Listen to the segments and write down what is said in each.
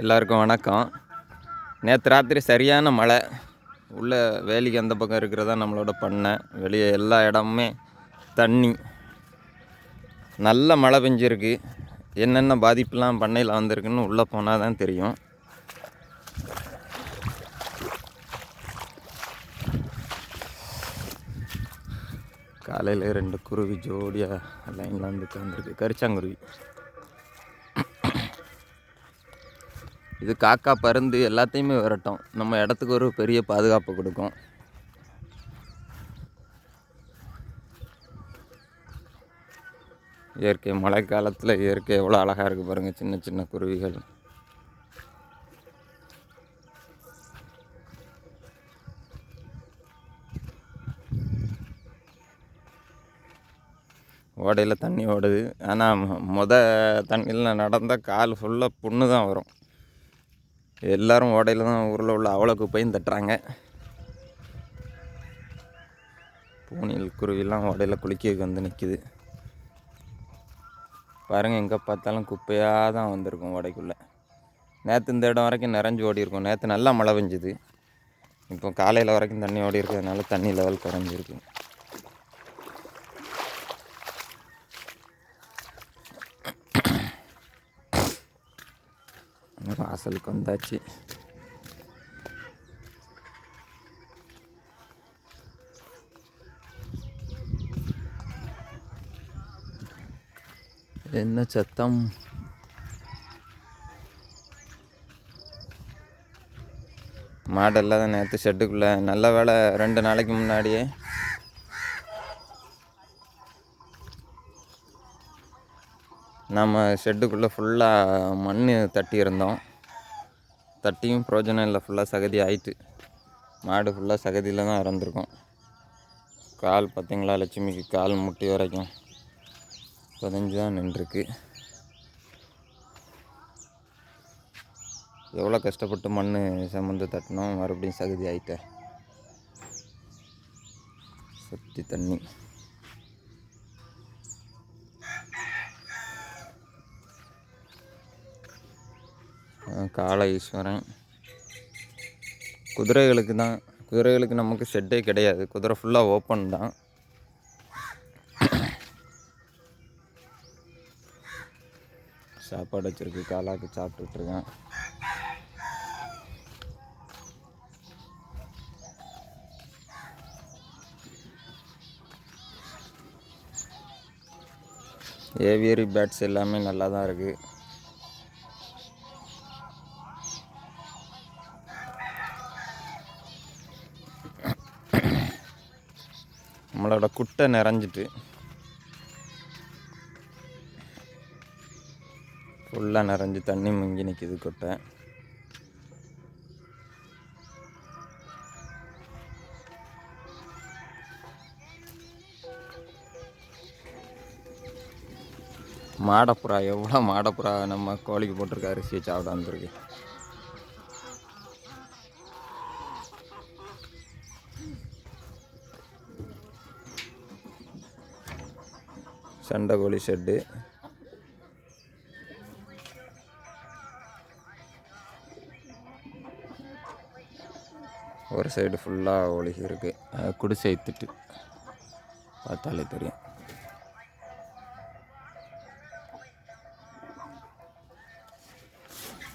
எல்லாருக்கும் வணக்கம். நேற்று ராத்திரி சரியான மழை. உள்ளே வேலிக்கு அந்த பக்கம் இருக்கிறதா நம்மளோட பண்ணை. வெளியே எல்லா இடமுமே தண்ணி. நல்ல மழை பெஞ்சிருக்கு. என்னென்ன பாதிப்புலாம் பண்ணையில் வந்திருக்குன்னு உள்ளே போனால் தான் தெரியும். காலையில் ரெண்டு குருவி ஜோடியாக லைனில் வந்து உட்காந்துருக்கு கரிச்சாங்குருவி. இது காக்கா பருந்து எல்லாத்தையுமே விரட்டும். நம்ம இடத்துக்கு ஒரு பெரிய பாதுகாப்பு கொடுக்கும். இயற்கை மழை காலத்தில் இயற்கை எவ்வளோ அழகாக இருக்குது பாருங்கள் சின்ன சின்ன குருவிகள். ஓடையில் தண்ணி ஓடுது. ஆனால் மொத தண்ணியில் நடந்தால் கால் ஃபுல்லாக புண்ணு தான் வரும். எல்லாரும் ஓடையில் தான் ஊரில் உள்ள அவ்வளோ குப்பையும் தட்டுறாங்க பூனியில் குருவிலாம் ஓடையில் குளிக்க வந்து நிற்கிது பாருங்கள் எங்கே பார்த்தாலும் குப்பையாக தான் வந்திருக்கும் ஓடைக்குள்ளே. நேற்று இந்த இடம் வரைக்கும் நிறைஞ்சு ஓடி இருக்கும். நேற்று நல்லா மழை பெஞ்சுது. இப்போ காலையில் வரைக்கும் தண்ணி ஓடி இருக்கிறதுனால தண்ணி லெவல் குறைஞ்சிருக்கு. வாசலுக்கு வந்தாச்சு. என்ன சத்தம்? மாடெல்லாம் நேற்று ஷெட்டுக்குள்ளே நல்ல வேலை ரெண்டு நாளைக்கு முன்னாடியே நம்ம ஷெட்டுக்குள்ளே ஃபுல்லாக மண் தட்டி இருந்தோம் தட்டியும் பிரோஜனம் இல்லை ஃபுல்லாக சகதி ஆயிட்டு. மாடு ஃபுல்லாக சகதியில் தான் இறந்துருக்கோம். கால் பார்த்தீங்களா லட்சுமிக்கு கால் முட்டி வரைக்கும். பதிஞ்சு தான் நின்றுருக்கு. எவ்வளோ கஷ்டப்பட்டு மண் சம்மந்து தட்டினோம் மறுபடியும் சகதி ஆயிட்டேன். சக்தி தண்ணி. கால ஈஸ்வரன். குதிரைகளுக்கு தான் குதிரைகளுக்கு நமக்கு ஷெட்டே கிடையாது. குதிரை ஃபுல்லாக ஓப்பன் தான். சாப்பாடு வச்சுருக்கு காலாக்கு சாப்பிட்டுட்ருக்கேன் ஏவியரி பேட்ஸ் எல்லாமே நல்லா தான் இருக்குது நம்மளோட குட்டை நிறைஞ்சிட்டு ஃபுல்லாக நிறைஞ்சு தண்ணி முங்கி நிற்கிது குட்டை. மாடப்புறா எவ்வளோ மாடப்புறா நம்ம கோழிக்கு போட்டிருக்க அரிசியை சாப்பிட வந்துருக்கு சண்டை கோழி ஷெட்டு. ஒரு சைடு ஃபுல்லாக ஒழுகி இருக்குது குடிசை திட்டு பார்த்தாலே தெரியும்.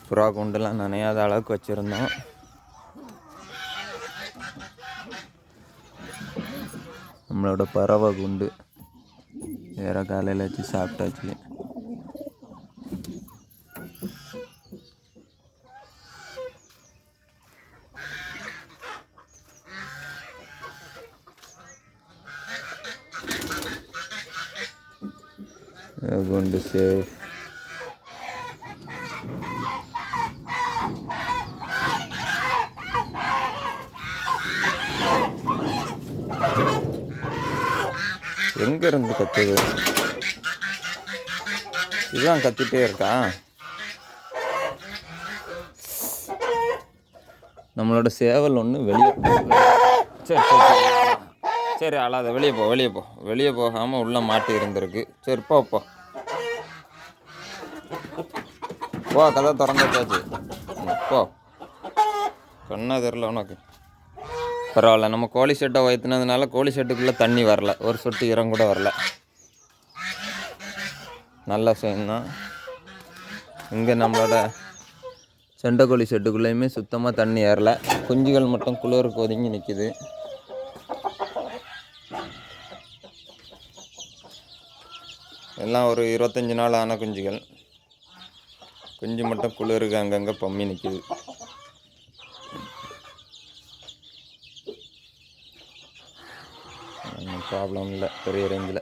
புறா குண்டெல்லாம் நனையாத அளவுக்கு வச்சுருந்தோம். நம்மளோட பறவை குண்டு. வேற காலையில் வச்சு சாப்பிட்டாச்சு குண்டு சேஃப் எங்க எங்கேருந்து கத்துது? இதுதான் கத்திட்டே இருக்கா? நம்மளோட சேவல் ஒன்று வெளியே சரி சரி சரி. சரி அழாத. வெளியே போ வெளியே போ. வெளியே போகாமல் உள்ளே மாட்டி இருந்திருக்கு. சரி போ போ. போ கதை திறந்து போச்சு போ. சொன்னா தெரில உனக்கு. பரவாயில்ல. நம்ம கோழி ஷெட்டை வைத்துனதுனால கோழி ஷெட்டுக்குள்ளே தண்ணி வரல. ஒரு சொட்டு இரம் கூட வரல. நல்ல விஷயம்தான். இங்கே நம்மளோட செண்டைக்கோழி ஷெட்டுக்குள்ளேயுமே சுத்தமாக தண்ணி ஏறல. குஞ்சுகள் மட்டும் குளிருக்கு ஒதுங்கி நிற்கிது எல்லாம் ஒரு இருபத்தஞ்சி நாள் ஆன குஞ்சுகள். குஞ்சு மட்டும் குளிருக்கு அங்கங்கே பம்மி நிற்கிது ப்ராப்ளம் இல்லை பெரிய ரேஞ்சில்